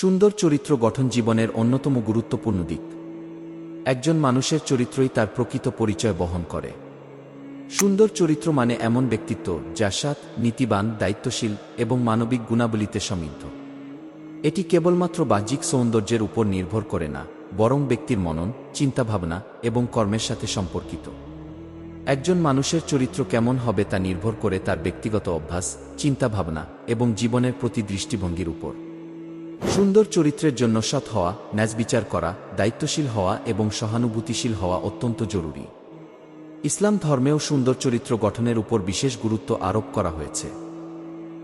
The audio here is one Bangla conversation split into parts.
সুন্দর চরিত্র গঠন জীবনের অন্যতম গুরুত্বপূর্ণ দিক। একজন মানুষের চরিত্রই তার প্রকৃত পরিচয় বহন করে। সুন্দর চরিত্র মানে এমন ব্যক্তিত্ব যা সৎ, নীতিবান, দায়িত্বশীল এবং মানবিক গুণাবলীতে সমৃদ্ধ। এটি কেবলমাত্র বাহ্যিক সৌন্দর্যের উপর নির্ভর করে না, বরং ব্যক্তির মনন, চিন্তাভাবনা এবং কর্মের সাথে সম্পর্কিত। একজন মানুষের চরিত্র কেমন হবে তা নির্ভর করে তার ব্যক্তিগত অভ্যাস, চিন্তাভাবনা এবং জীবনের প্রতি দৃষ্টিভঙ্গির উপর। সুন্দর চরিত্রের জন্য সৎ হওয়া ন্যাজবিচার করা, দায়িত্বশীল হওয়া এবং সহানুভূতিশীল হওয়া অত্যন্ত জরুরি। ইসলাম ধর্মেও সুন্দর চরিত্র গঠনের উপর বিশেষ গুরুত্ব আরোপ করা হয়েছে।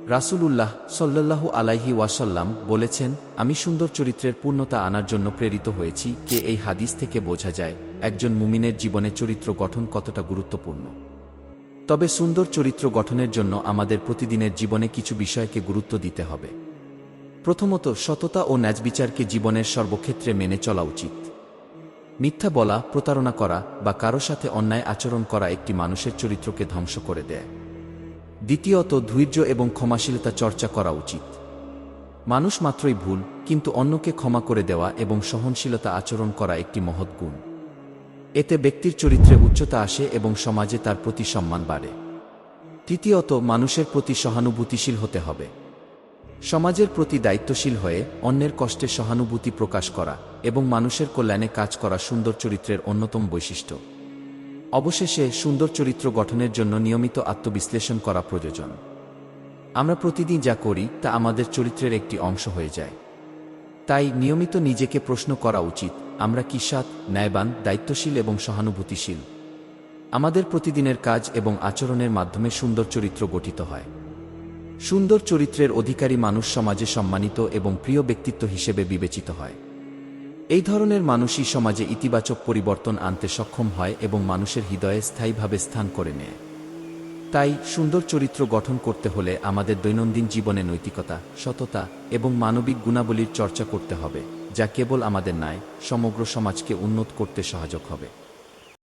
রাসূলুল্লাহ সাল্লাল্লাহু আলাইহি ওয়াসাল্লাম বলেছেন, আমি সুন্দর চরিত্রের পূর্ণতা আনার জন্য প্রেরিত হয়েছি কে এই হাদিস থেকে বোঝা যায়, একজন মুমিনের জীবনে চরিত্র গঠন কতটা গুরুত্বপূর্ণ। তবে সুন্দর চরিত্র গঠনের জন্য আমাদের প্রতিদিনের জীবনে কিছু বিষয়কে গুরুত্ব দিতে হবে। প্রথমত সততা ও ন্যাজবিচারকে জীবনের সর্বক্ষেত্রে মেনে চলা উচিত। মিথ্যা বলা, প্রতারণা করা বা কারও সাথে অন্যায় আচরণ করা একটি মানুষের চরিত্রকে ধ্বংস করে দেয়। দ্বিতীয়ত, ধৈর্য এবং ক্ষমাশীলতা চর্চা করা উচিত। মানুষ মাত্রই ভুল, কিন্তু অন্যকে ক্ষমা করে দেওয়া এবং সহনশীলতা আচরণ করা একটি মহৎ গুণ। এতে ব্যক্তির চরিত্রে উচ্চতা আসে এবং সমাজে তার প্রতি সম্মান বাড়ে। তৃতীয়ত, মানুষের প্রতি সহানুভূতিশীল হতে হবে। সমাজের প্রতি দায়িত্বশীল হয়ে অন্যের কষ্টে সহানুভূতি প্রকাশ করা এবং মানুষের কল্যাণে কাজ করা সুন্দর চরিত্রের অন্যতম বৈশিষ্ট্য। অবশেষে সুন্দর চরিত্র গঠনের জন্য নিয়মিত আত্মবিশ্লেষণ করা প্রয়োজন। আমরা প্রতিদিন যা করি তা আমাদের চরিত্রের একটি অংশ হয়ে যায়। তাই নিয়মিত নিজেকে প্রশ্ন করা উচিত, আমরা কি সৎ, ন্যায়বান, দায়িত্বশীল এবং সহানুভূতিশীল? আমাদের প্রতিদিনের কাজ এবং আচরণের মাধ্যমে সুন্দর চরিত্র গঠিত হয়। সুন্দর চরিত্রের অধিকারী মানুষ সমাজে সম্মানিত এবং প্রিয় ব্যক্তিত্ব হিসেবে বিবেচিত হয়। এই ধরনের মানুষই সমাজে ইতিবাচক পরিবর্তন আনতে সক্ষম হয় এবং মানুষের হৃদয়ে স্থায়ীভাবে স্থান করে নেয়। তাই সুন্দর চরিত্র গঠন করতে হলে আমাদের দৈনন্দিন জীবনে নৈতিকতা, সততা এবং মানবিক গুণাবলীর চর্চা করতে হবে, যা কেবল আমাদের নয়, সমগ্র সমাজকে উন্নত করতে সহায়ক হবে।